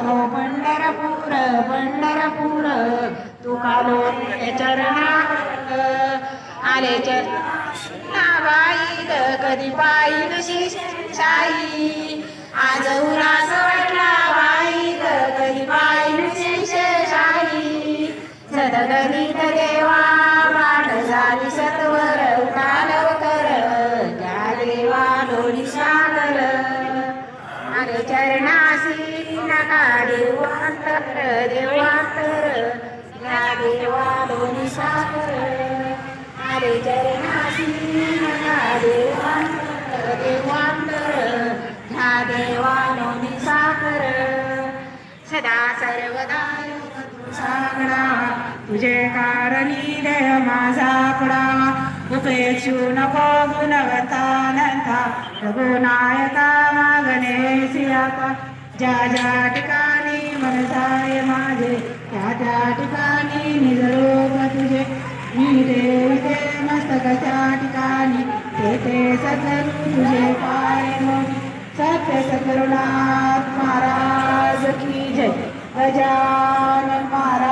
तो पंढरपूर पंढरपूर तू कालो चरणा आले चरणा बाई कधी पायी शाही आज उरास वाटला बाई कधी पायी शाही सदगणित देवा पाठ झाली सत्वर कालव कर त्या देवा लोणी सागर. अरे चरणासी देवांतर देवांतर या देवा सागर अरे देवांतर देवांतर देवा सागर सदा सर्वदा सागडा तुझे कारणी देह माझा पडा उपेक्षू नको गुणवतानंता रघुनायका मागणे सियाता ज्या ज्या ठिकाणी मनसाय माझे त्या त्या ठिकाणी निजरूप तुझे. मी देवते मस्तकाच्या ठिकाणी ते ते सद्गुरु तुझे पाय सत्य सद्गुरुनाथ महाराज की जय. गजानन महाराज